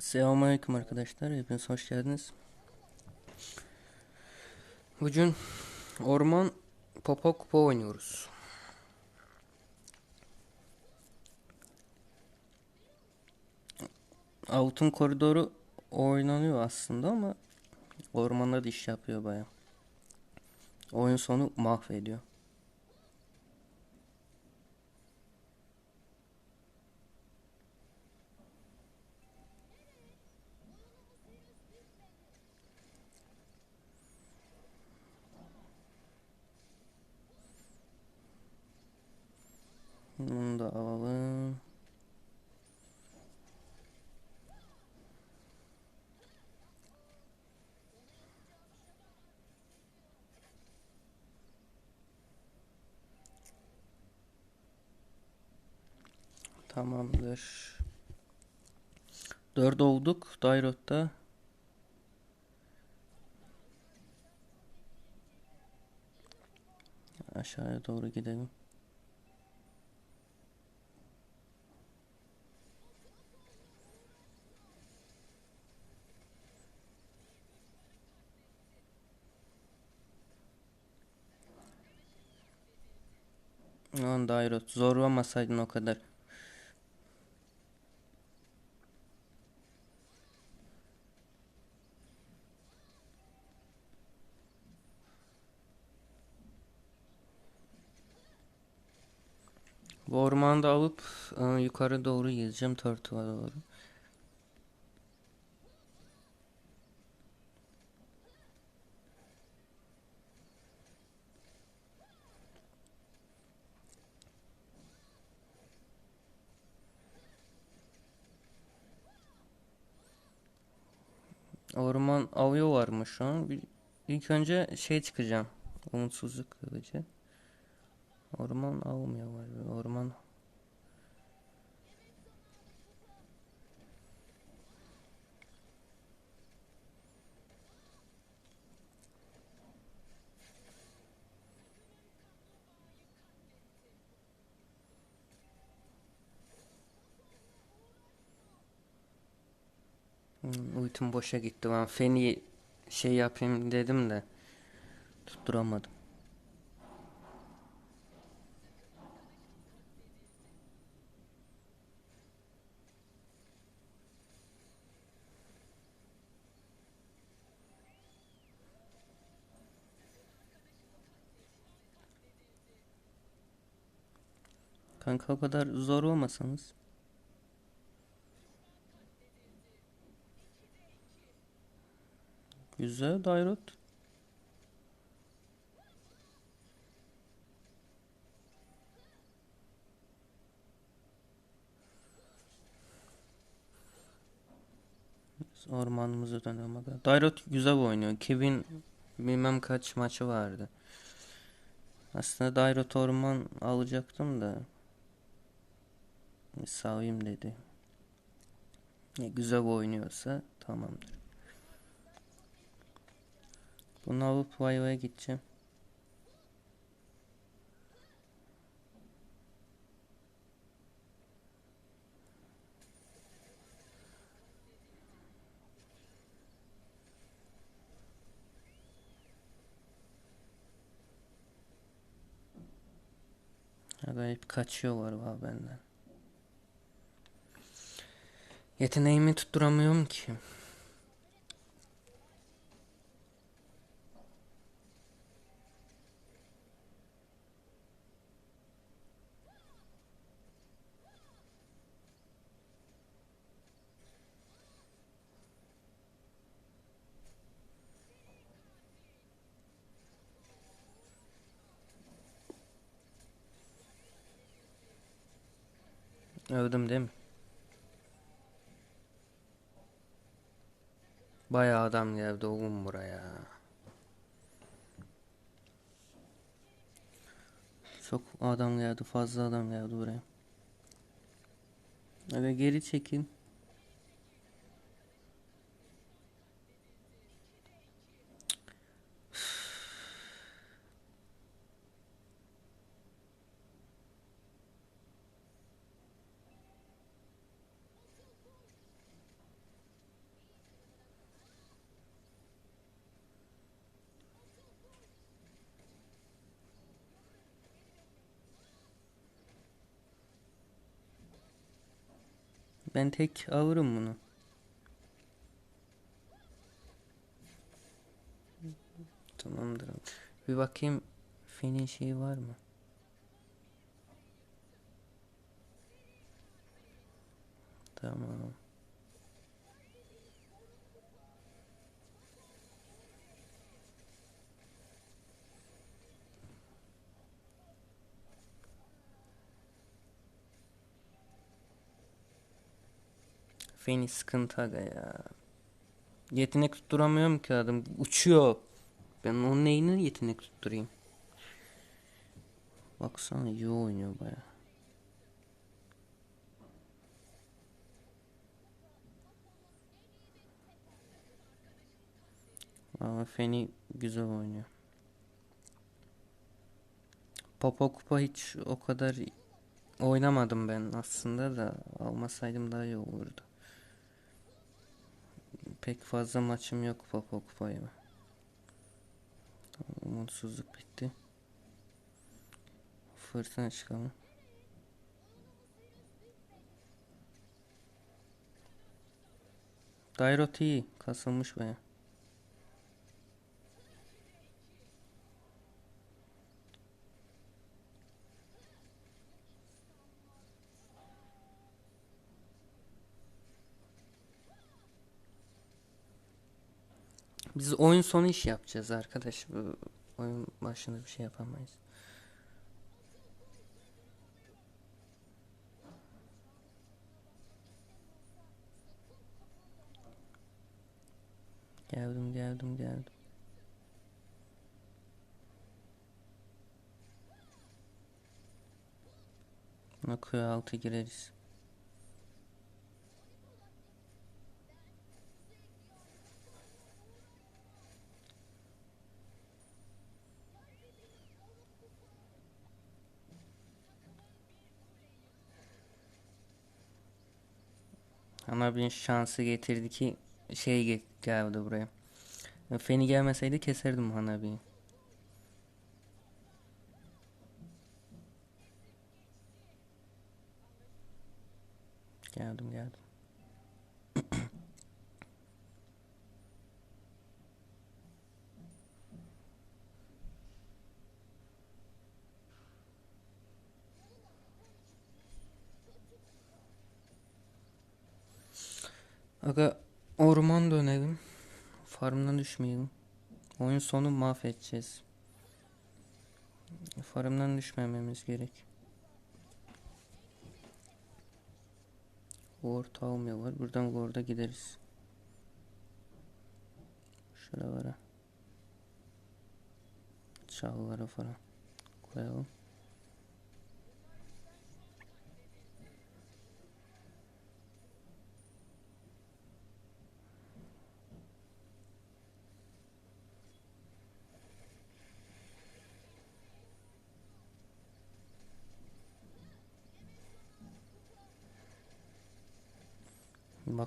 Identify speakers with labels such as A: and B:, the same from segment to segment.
A: Selamünaleyküm arkadaşlar. Hepiniz hoş geldiniz. Bugün orman popo kupa oynuyoruz. Altın koridoru oynanıyor aslında ama ormanda da iş yapıyor baya. Oyun sonu mahvediyor. Bunu da alalım. Tamamdır. 4 olduk. Dairot'ta. Aşağıya doğru gidelim. Lan Dairot zorlamasaydın o kadar. Bu ormanda alıp e, yukarı doğru gideceğim Turtle'a doğru. Orman avı var mı şu an? Bir, ilk önce şey çıkacağım. Umutsuzluk kılıcı. Orman avmıyor var. Orman Hmm, uytum boşa gitti. Ben feni şey yapayım dedim de tutturamadım. Kanka o kadar zor olmasanız. Güzel Dairot. Biz Ormanımızı dönelim. Dairot güzel oynuyor. Kevin bilmem kaç maçı vardı. Aslında Dairot orman alacaktım da. Savayım dedi. Ne güzel oynuyorsa tamamdır. Bunu alıp Vayva'ya gideceğim. Acayip kaçıyor var va benden. Yeteneğimi tutturamıyorum ki. Övdüm değil mi? Bayağı adam geldi oğlum buraya. Çok adam geldi, fazla adam geldi buraya. Aga geri çekin. Ben tek alırım bunu. Tamamdır. Bir bakayım Fen'in şeyi var mı? Tamam. Feni sıkıntı aga ya. Yetenek tutturamıyorum ki adam. Uçuyor. Ben onun neyini yetenek tutturayım? Baksana iyi oynuyor baya. Ama Feni güzel oynuyor. Popo Kupa hiç o kadar oynamadım ben aslında da almasaydım daha iyi olurdu. Pek fazla maçım yok Kupa'ya. Tamam, umutsuzluk bitti. Fırtına çıkalım. Dairot iyi. Kasılmış baya. Biz oyun sonu iş yapacağız arkadaş. Oyun başında bir şey yapamayız. Geldim geldim geldim. Nokia altı gireriz. Ama bir şansı getirdi ki şey ge- geldi buraya. Feni gelmeseydi keserdim Hanabi'yi. Geldim geldim. Aga orman dönelim. Farmdan düşmeyelim. Oyun sonu mahvedeceğiz. Farmdan düşmememiz gerek. Ward almıyor var. Buradan Ward'a gideriz. Şuralara. Çalılara falan koyalım.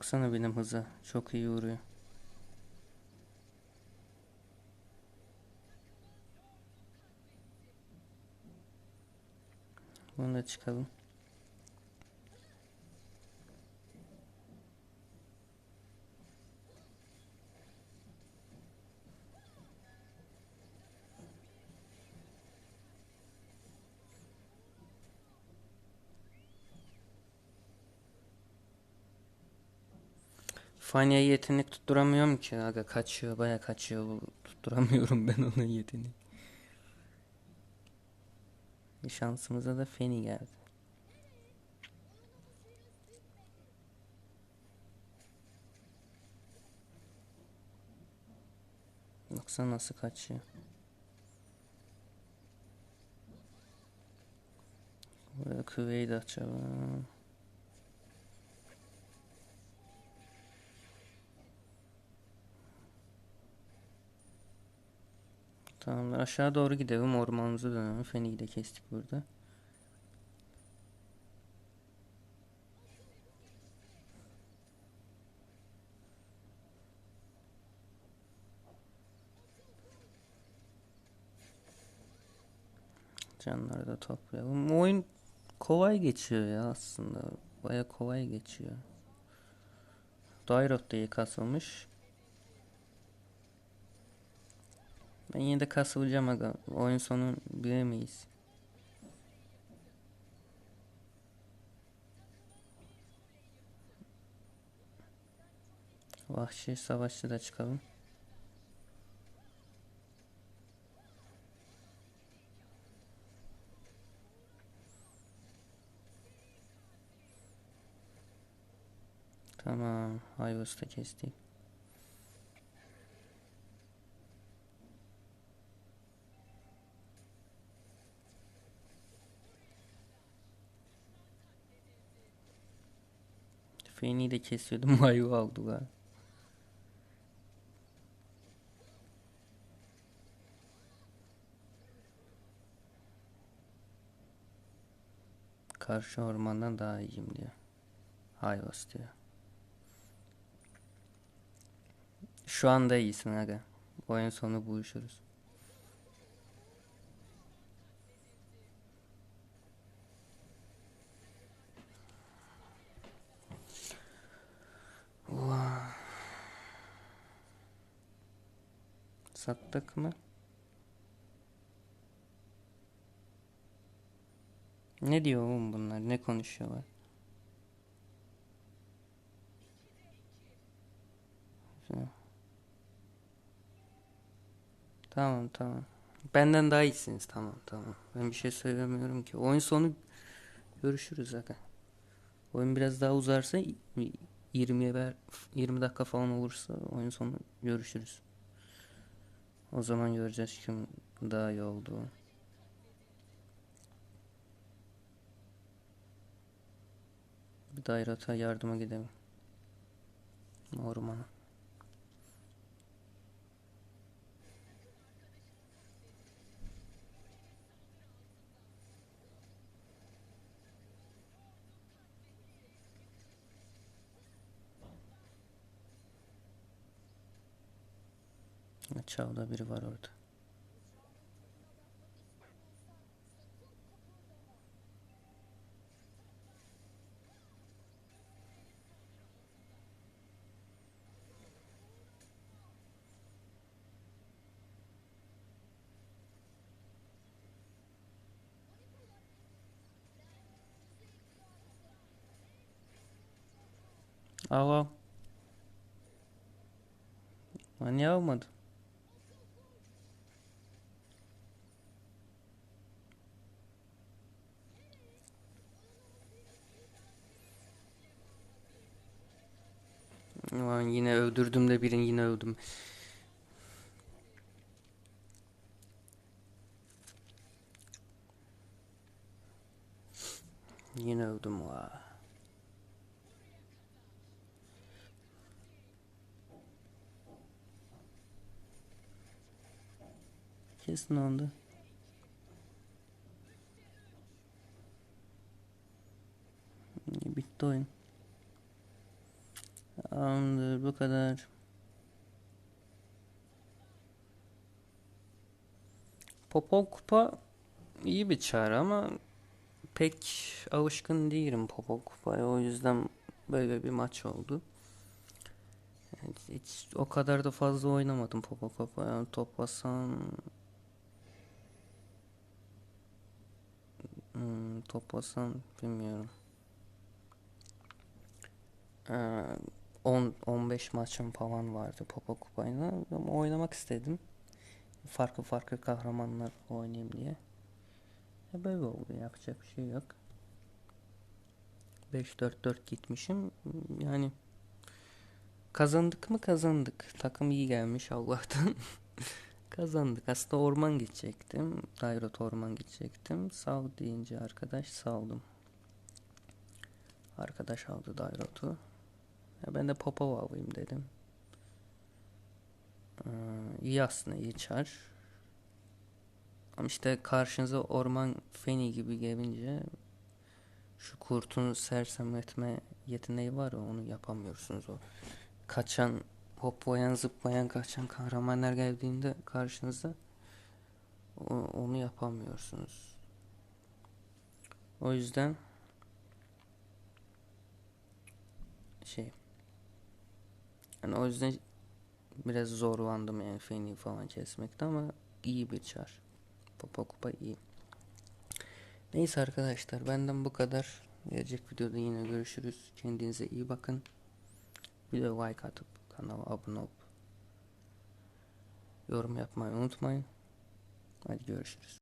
A: Baksana benim hıza. Çok iyi vuruyor. Bunu da çıkalım. Fanya'yı yetenek tutturamıyorum ki aga kaçıyor baya kaçıyor tutturamıyorum ben onun yeteneği. Şansımıza da Feni geldi. Baksana nasıl kaçıyor. Buraya kıveyi de açalım. Tamamdır. Aşağı doğru gidelim. Ormanımıza dönelim. Feni'yi de kestik burada. Canları da toplayalım. Oyun kolay geçiyor ya aslında. Baya kolay geçiyor. Dairot da iyi kasılmış. Ben yine de kasılacağım aga. Oyun sonu bilemeyiz. Vahşi savaşçı da çıkalım. Tamam. Hayvası da kestik. Feni de kesiyordum. Mayu aldılar. Karşı ormandan daha iyiyim diyor. Hayvas diyor. Şu anda iyisin aga. Oyun sonu buluşuruz. Sattık mı? Ne diyor oğlum bunlar? Ne konuşuyorlar? Tamam tamam. Benden daha iyisiniz. Tamam tamam. Ben bir şey söylemiyorum ki. Oyun sonu görüşürüz zaten. Oyun biraz daha uzarsa 20'ye ver 20 dakika falan olursa oyun sonu görüşürüz. O zaman göreceğiz kim daha iyi oldu. Bir dairata yardıma gidelim. Ormana. Чалда переворот. Алло. Anlayamadım. Ulan yine öldürdüm de birini yine öldüm. Yine öldüm va. Kesin oldu. Bitti oyun. Tamamdır bu kadar. Popol Kupa iyi bir çağrı ama pek alışkın değilim Popol Kupa'ya. O yüzden böyle bir maç oldu. Yani hiç o kadar da fazla oynamadım Popol Kupa. Yani toplasan hmm, toplasan bilmiyorum. Ee, 10-15 maçım falan vardı Popo Kupayla. Ama oynamak istedim. Farklı farklı kahramanlar oynayayım diye. E böyle oldu. Yapacak bir şey yok. 5-4-4 gitmişim. Yani kazandık mı kazandık. Takım iyi gelmiş Allah'tan. kazandık. Aslında orman gidecektim. Dairot orman gidecektim. Sal deyince arkadaş saldım. Arkadaş aldı Dairot'u. Ya ben de Popov alayım dedim. Ee, iyi aslında iyi çar. Ama işte karşınıza orman feni gibi gelince şu kurtun sersemletme yeteneği var ya onu yapamıyorsunuz o. Kaçan hoplayan zıplayan kaçan kahramanlar geldiğinde karşınıza onu yapamıyorsunuz. O yüzden şey Yani o yüzden biraz zorlandım yani feni falan kesmekte ama iyi bir çar. Popo kupa iyi. Neyse arkadaşlar benden bu kadar. Gelecek videoda yine görüşürüz. Kendinize iyi bakın. De like atıp kanala abone olup yorum yapmayı unutmayın. Hadi görüşürüz.